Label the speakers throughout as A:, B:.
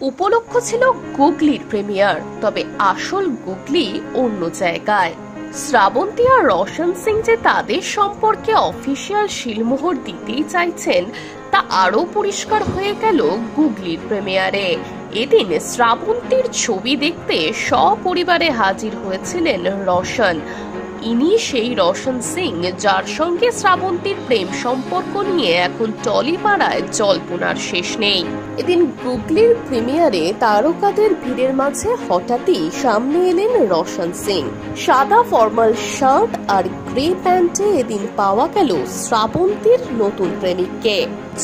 A: উপলক্ষ ছিল গুগলির প্রিমিয়ার, তবে আসল গুগলি অন্য জায়গায়। শ্রাবন্তী আর রোশন সিং যে তাদের সম্পর্কে অফিসিয়াল শিলমোহর দিতেই চাইছেন, তা আরও পরিষ্কার হয়ে গেল গুগলির প্রিমিয়ারে। এদিন শ্রাবন্তীর ছবি দেখতে সপরিবারে হাজির হয়েছিলেন রোশন। ইনি সেই রোশন সিং, যার সঙ্গে শ্রাবন্তীর প্রেম সম্পর্ক নিয়ে এখন টলিপাড়ায় জল্পনার শেষ নেই। এদিন গুগলির প্রিমিয়ারে তারকাদের ভিড়ের মাঝে হঠাৎই সামনে এলেন রোশন সিং। সাদা ফর্মাল শার্ট আর গ্রে প্যান্টে এদিন পাওয়া গেল শ্রাবন্তীর নতুন প্রেমিককে।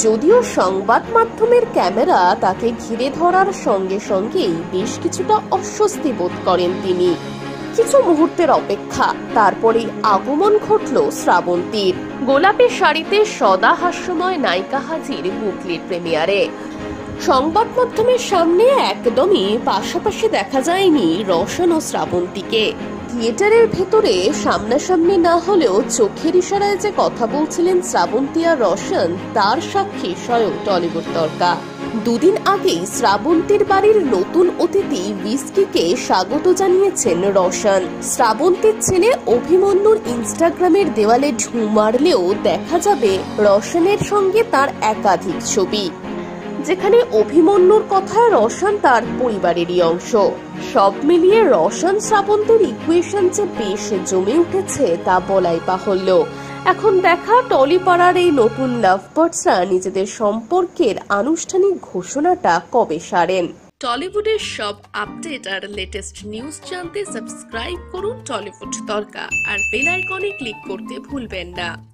A: যদিও সংবাদ মাধ্যমের ক্যামেরা তাকে ঘিরে ধরার সঙ্গে সঙ্গেই বেশ কিছুটা অস্বস্তি বোধ করেন তিনি। কিছু মুহূর্তের অপেক্ষা। তারপরেই আগমন ঘটল শ্রাবন্তীর গোলাপি শাড়িতে সদা হাস্যময় নায়িকা হাজির গুগলির প্রেমিয়ারে। সংবাদ মাধ্যমের সামনে একদমই, পাশাপাশি দেখা যায়নি রোশন ও শ্রাবন্তীকে থিয়েটারের ভেতরে সামনাসামনি না হলেও চোখের ইশারায় যে কথা বলছিলেন শ্রাবন্তী আর রোশন, তার সাক্ষী স্বয়ং টলিউড তর্কা। দুদিন আগেই শ্রাবন্তীর বাড়ির নতুন অতিথি উইস্কিকে স্বাগত জানিয়েছেন রোশন। শ্রাবন্তীর ছেলে অভিমন্যুর ইনস্টাগ্রামের দেওয়ালে ঢু মারলেও দেখা যাবে রোশনের সঙ্গে তার একাধিক ছবি, যেখানে অভিমন্যুর কথায় রোশন তার পরিবারেরই অংশ। সব মিলিয়ে রোশন শ্রাবন্তের ইকুয়েশন যে বেশ জমে উঠেছে তা বলাই বাহুল্য। এখন দেখা টলিপাড়ার এই নতুন লাভ লাভবার্ডসরা নিজেদের সম্পর্কের আনুষ্ঠানিক ঘোষণাটা কবে সারেন? টলিউডের সব আপডেট আর লেটেস্ট নিউজ জানতে সাবস্ক্রাইব করুন টলিউড তরকা আর বেল আইকনে ক্লিক করতে ভুলবেন না।